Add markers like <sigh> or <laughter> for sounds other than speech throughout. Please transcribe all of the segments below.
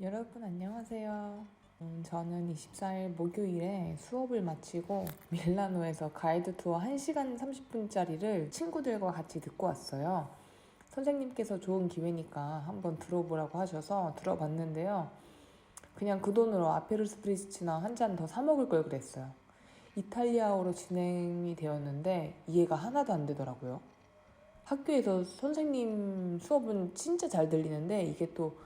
여러분 안녕하세요. 음, 저는 24일 목요일에 수업을 마치고 밀라노에서 가이드 투어 1시간 30분짜리를 친구들과 같이 듣고 왔어요. 선생님께서 좋은 기회니까 한번 들어보라고 하셔서 들어봤는데요. 그냥 그 돈으로 아페르 스프리츠나 한 잔 더 사 먹을 걸 그랬어요. 이탈리아어로 진행이 되었는데 이해가 하나도 안 되더라고요. 학교에서 선생님 수업은 진짜 잘 들리는데 이게 또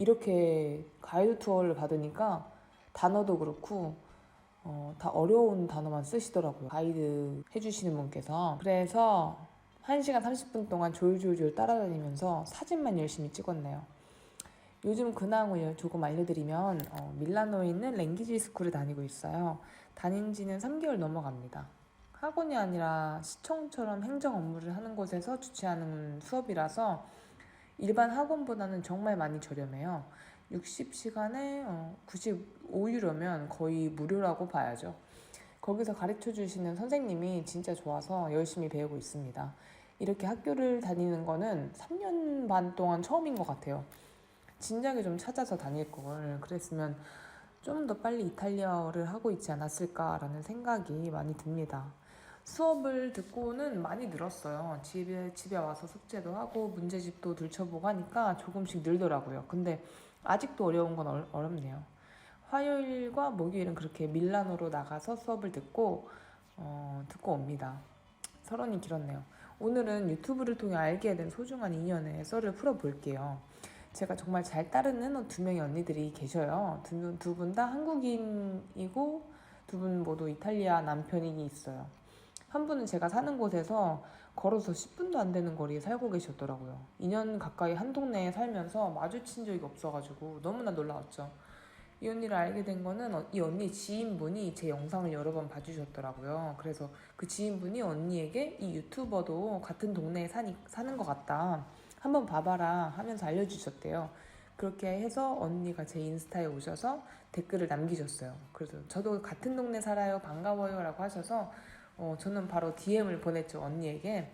이렇게 가이드 투어를 받으니까 단어도 그렇고 어, 다 어려운 단어만 쓰시더라고요. 가이드 해주시는 분께서. 그래서 1시간 30분 동안 졸졸졸 따라다니면서 사진만 열심히 찍었네요. 요즘 근황을 조금 알려드리면 어, 밀라노에 있는 랭귀지 스쿨을 다니고 있어요. 다닌 지는 3개월 넘어갑니다. 학원이 아니라 시청처럼 행정 업무를 하는 곳에서 주최하는 수업이라서 일반 학원보다는 정말 많이 저렴해요. 60시간에 95유로면 거의 무료라고 봐야죠. 거기서 가르쳐 주시는 선생님이 진짜 좋아서 열심히 배우고 있습니다. 이렇게 학교를 다니는 거는 3년 반 동안 처음인 것 같아요. 진작에 좀 찾아서 다닐 걸 그랬으면 좀 더 빨리 이탈리아어를 하고 있지 않았을까라는 생각이 많이 듭니다. 수업을 듣고는 많이 늘었어요. 집에, 집에 와서 숙제도 하고 문제집도 들춰보고 하니까 조금씩 늘더라고요. 근데 아직도 어려운 건 어렵, 어렵네요. 화요일과 목요일은 그렇게 밀라노로 나가서 수업을 듣고, 어, 듣고 옵니다. 서론이 길었네요. 오늘은 유튜브를 통해 알게 된 소중한 인연의 썰을 풀어볼게요. 제가 정말 잘 따르는 두 명의 언니들이 계셔요. 두 분 다 한국인이고 두 분 모두 이탈리아 남편이 있어요. 한 분은 제가 사는 곳에서 걸어서 10분도 안 되는 거리에 살고 계셨더라고요. 2년 가까이 한 동네에 살면서 마주친 적이 없어가지고 너무나 놀라웠죠. 이 언니를 알게 된 거는 어, 이 언니 지인분이 제 영상을 여러 번 봐주셨더라고요. 그래서 그 지인분이 언니에게 이 유튜버도 같은 동네에 사니, 사는 것 같다. 한번 봐봐라 하면서 알려주셨대요. 그렇게 해서 언니가 제 인스타에 오셔서 댓글을 남기셨어요. 그래서 저도 같은 동네 살아요. 반가워요. 라고 하셔서 어, 저는 바로 DM을 보냈죠, 언니에게.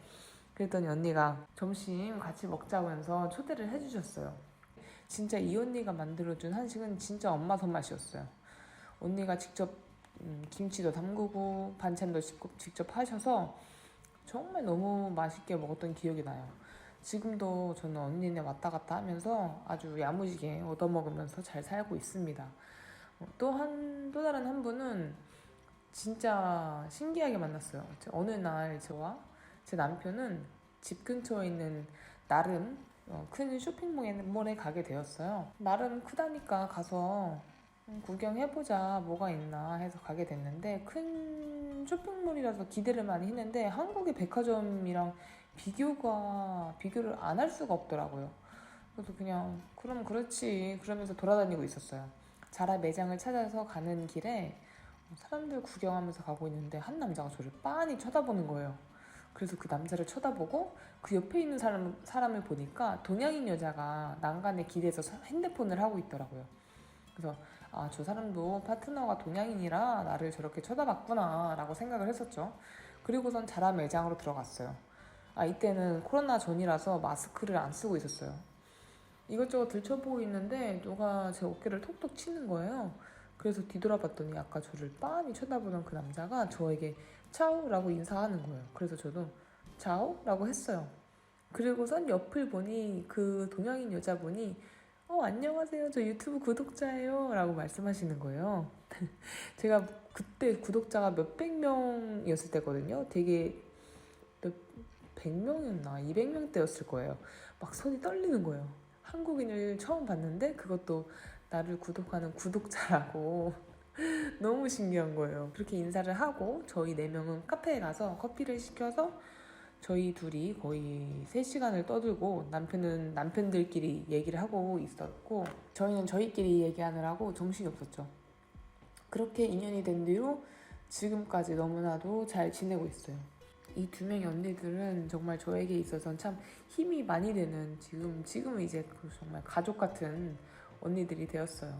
그랬더니 언니가 점심 같이 먹자면서 초대를 해주셨어요. 진짜 이 언니가 만들어준 한식은 진짜 엄마 손맛이었어요. 언니가 직접 음, 김치도 담그고 반찬도 직접 하셔서 정말 너무 맛있게 먹었던 기억이 나요. 지금도 저는 언니네 왔다 갔다 하면서 아주 야무지게 얻어먹으면서 잘 살고 있습니다. 어, 또 한, 또 다른 한 분은 진짜 신기하게 만났어요. 어느 날 저와 제 남편은 집 근처에 있는 나름 어, 큰 쇼핑몰에 가게 되었어요. 나름 크다니까 가서 구경해보자 뭐가 있나 해서 가게 됐는데 큰 쇼핑몰이라서 기대를 많이 했는데 한국의 백화점이랑 비교가 비교를 안 할 수가 없더라고요. 그래서 그냥 그럼 그렇지 그러면서 돌아다니고 있었어요. 자라 매장을 찾아서 가는 길에 사람들 구경하면서 가고 있는데 한 남자가 저를 빤히 쳐다보는 거예요. 그래서 그 남자를 쳐다보고 그 옆에 있는 사람, 사람을 보니까 동양인 여자가 난간에 기대서 핸드폰을 하고 있더라고요. 그래서 아, 저 사람도 파트너가 동양인이라 나를 저렇게 쳐다봤구나 라고 생각을 했었죠. 그리고선 자라 매장으로 들어갔어요. 아, 이때는 코로나 전이라서 마스크를 안 쓰고 있었어요. 이것저것 들춰보고 있는데 누가 제 어깨를 톡톡 치는 거예요. 그래서 뒤돌아봤더니 아까 저를 빤히 쳐다보던 그 남자가 저에게 차오라고 인사하는 거예요. 그래서 저도 차오라고 했어요. 그리고선 옆을 보니 그 동양인 여자분이 어, 안녕하세요. 저 유튜브 구독자예요. 라고 말씀하시는 거예요. <laughs> 제가 그때 구독자가 몇백 명이었을 때거든요. 되게 몇, 100명이었나? 200명대였을 거예요. 막 손이 떨리는 거예요. 한국인을 처음 봤는데 그것도 나를 구독하는 구독자라고 <laughs> 너무 신기한 거예요. 그렇게 인사를 하고 저희 네 명은 카페에 가서 커피를 시켜서 저희 둘이 거의 3시간을 떠들고 남편은 남편들끼리 얘기를 하고 있었고 저희는 저희끼리 얘기하느라고 정신이 없었죠. 그렇게 인연이 된 뒤로 지금까지 너무나도 잘 지내고 있어요. 이 두 명의 언니들은 정말 저에게 있어서는 참 힘이 많이 되는 지금 지금은 이제 그 정말 가족 같은 언니들이 되었어요.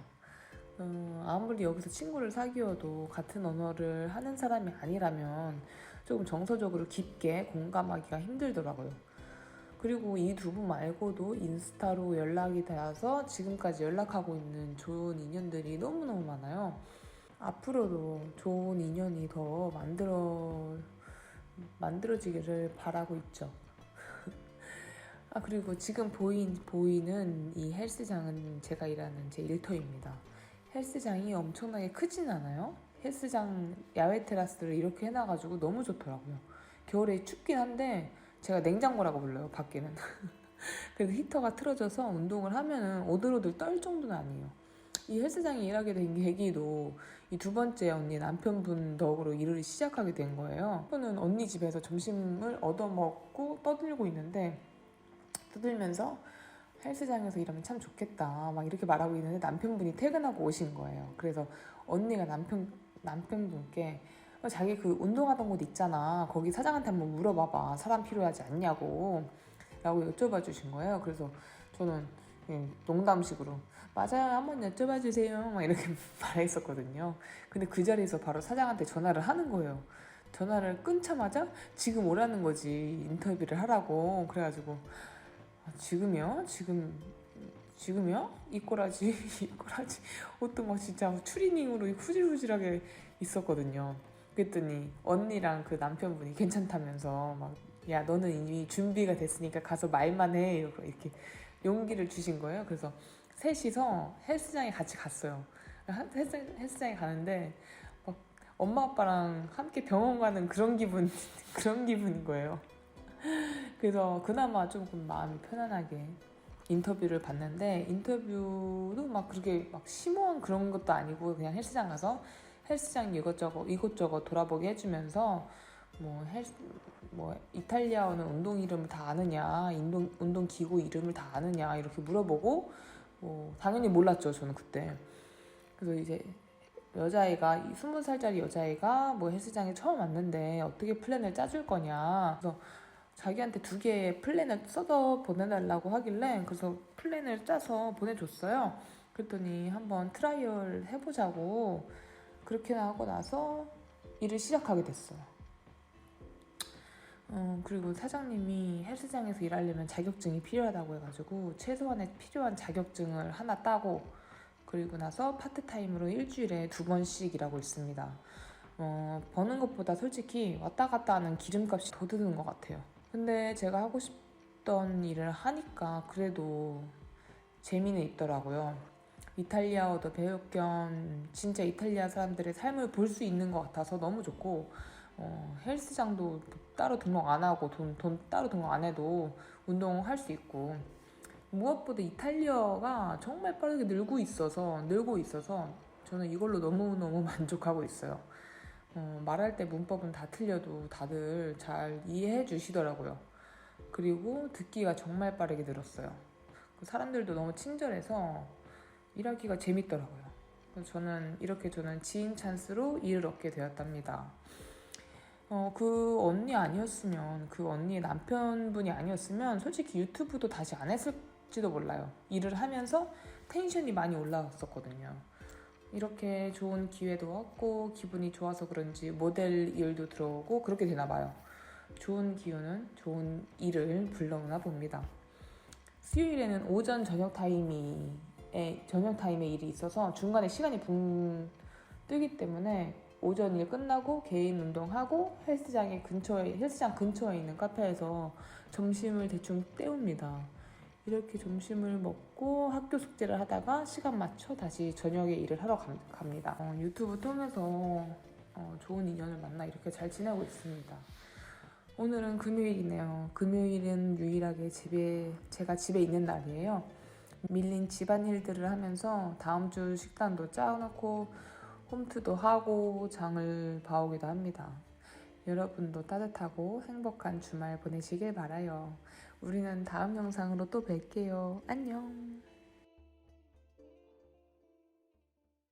어, 아무리 여기서 친구를 사귀어도 같은 언어를 하는 사람이 아니라면 조금 정서적으로 깊게 공감하기가 힘들더라고요. 그리고 이 두 분 말고도 인스타로 연락이 닿아서 지금까지 연락하고 있는 좋은 인연들이 너무너무 많아요. 앞으로도 좋은 인연이 더 만들어 만들어지기를 바라고 있죠. 아 그리고 지금 보인 보이는 이 헬스장은 제가 일하는 제 일터입니다. 헬스장이 엄청나게 크진 않아요. 헬스장 야외 테라스를 이렇게 해놔가지고 너무 좋더라고요. 겨울에 춥긴 한데 제가 냉장고라고 불러요 밖에는. <laughs> 그래서 히터가 틀어져서 운동을 하면은 오들오들 떨 정도는 아니에요. 이 헬스장에 일하게 된 계기도 이 두 번째 언니 남편분 덕으로 일을 시작하게 된 거예요. 저는 언니 집에서 점심을 얻어먹고 떠들고 있는데 떠들면서 헬스장에서 일하면 참 좋겠다 막 이렇게 말하고 있는데 남편분이 퇴근하고 오신 거예요. 그래서 언니가 남편 남편분께 어, 자기 그 운동하던 곳 있잖아 거기 사장한테 한번 물어봐봐 사람 필요하지 않냐고 라고 여쭤봐 주신 거예요. 그래서 저는 그냥 농담식으로 맞아요 한번 여쭤봐 주세요 막 이렇게 <laughs> 말했었거든요. 근데 그 자리에서 바로 사장한테 전화를 하는 거예요. 전화를 끊자마자 지금 오라는 거지 인터뷰를 하라고 그래가지고 아, 지금이요? 지금 지금이요? 이 꼬라지 <laughs> 이 꼬라지 옷도 막 진짜 추리닝으로 후질후질하게 있었거든요. 그랬더니 언니랑 그 남편분이 괜찮다면서 막 야 너는 이미 준비가 됐으니까 가서 말만 해 이렇게 용기를 주신 거예요. 그래서 셋이서 헬스장에 같이 갔어요. 헬스, 헬스장에 가는데 막 엄마 아빠랑 함께 병원 가는 그런 기분 <laughs> 그런 기분인 거예요. 그래서 그나마 조금 마음이 편안하게 인터뷰를 봤는데 인터뷰도 막 그렇게 막 심오한 그런 것도 아니고 그냥 헬스장 가서 헬스장 이것저것 이것저것 돌아보게 해주면서 뭐 헬스 뭐 이탈리아어는 운동 이름을 다 아느냐 운동 운동 기구 이름을 다 아느냐 이렇게 물어보고 뭐 당연히 몰랐죠 저는 그때. 그래서 이제 여자애가 스무 살짜리 여자애가 뭐 헬스장에 처음 왔는데 어떻게 플랜을 짜줄 거냐. 그래서 자기한테 두 개의 플랜을 써서 보내달라고 하길래 그래서 플랜을 짜서 보내줬어요. 그랬더니 한번 트라이얼 해보자고 그렇게 하고 나서 일을 시작하게 됐어요. 어, 그리고 사장님이 헬스장에서 일하려면 자격증이 필요하다고 해가지고 최소한의 필요한 자격증을 하나 따고 그리고 나서 파트타임으로 일주일에 두 번씩 일하고 있습니다. 어, 버는 것보다 솔직히 왔다 갔다 하는 기름값이 더 드는 것 같아요. 근데 제가 하고 싶던 일을 하니까 그래도 재미는 있더라고요. 이탈리아어도 배울 겸 진짜 이탈리아 사람들의 삶을 볼 수 있는 것 같아서 너무 좋고 어, 헬스장도 따로 등록 안 하고 돈, 돈 따로 등록 안 해도 운동할 수 있고 무엇보다 이탈리아가 정말 빠르게 늘고 있어서 늘고 있어서 저는 이걸로 너무너무 <laughs> 만족하고 있어요. 어, 말할 때 문법은 다 틀려도 다들 잘 이해해 주시더라고요. 그리고 듣기가 정말 빠르게 늘었어요. 그 사람들도 너무 친절해서 일하기가 재밌더라고요. 그래서 저는 이렇게 저는 지인 찬스로 일을 얻게 되었답니다. 어, 그 언니 아니었으면, 그 언니의 남편분이 아니었으면 솔직히 유튜브도 다시 안 했을지도 몰라요. 일을 하면서 텐션이 많이 올라왔었거든요. 이렇게 좋은 기회도 왔고 기분이 좋아서 그런지 모델 일도 들어오고 그렇게 되나 봐요. 좋은 기운은 좋은 일을 불러오나 봅니다. 수요일에는 오전 저녁 타임이 저녁 타임에 일이 있어서 중간에 시간이 붕 뜨기 때문에 오전 일 끝나고 개인 운동하고 헬스장에 근처에 헬스장 근처에 있는 카페에서 점심을 대충 때웁니다. 이렇게 점심을 먹고 학교 숙제를 하다가 시간 맞춰 다시 저녁에 일을 하러 감, 갑니다. 어, 유튜브 통해서 어, 좋은 인연을 만나 이렇게 잘 지내고 있습니다. 오늘은 금요일이네요. 금요일은 유일하게 집에 제가 집에 있는 날이에요. 밀린 집안일들을 하면서 다음 주 식단도 짜놓고 홈트도 하고 장을 봐오기도 합니다. 여러분도 따뜻하고 행복한 주말 보내시길 바라요. 우리는 다음 영상으로 또 뵐게요. 안녕.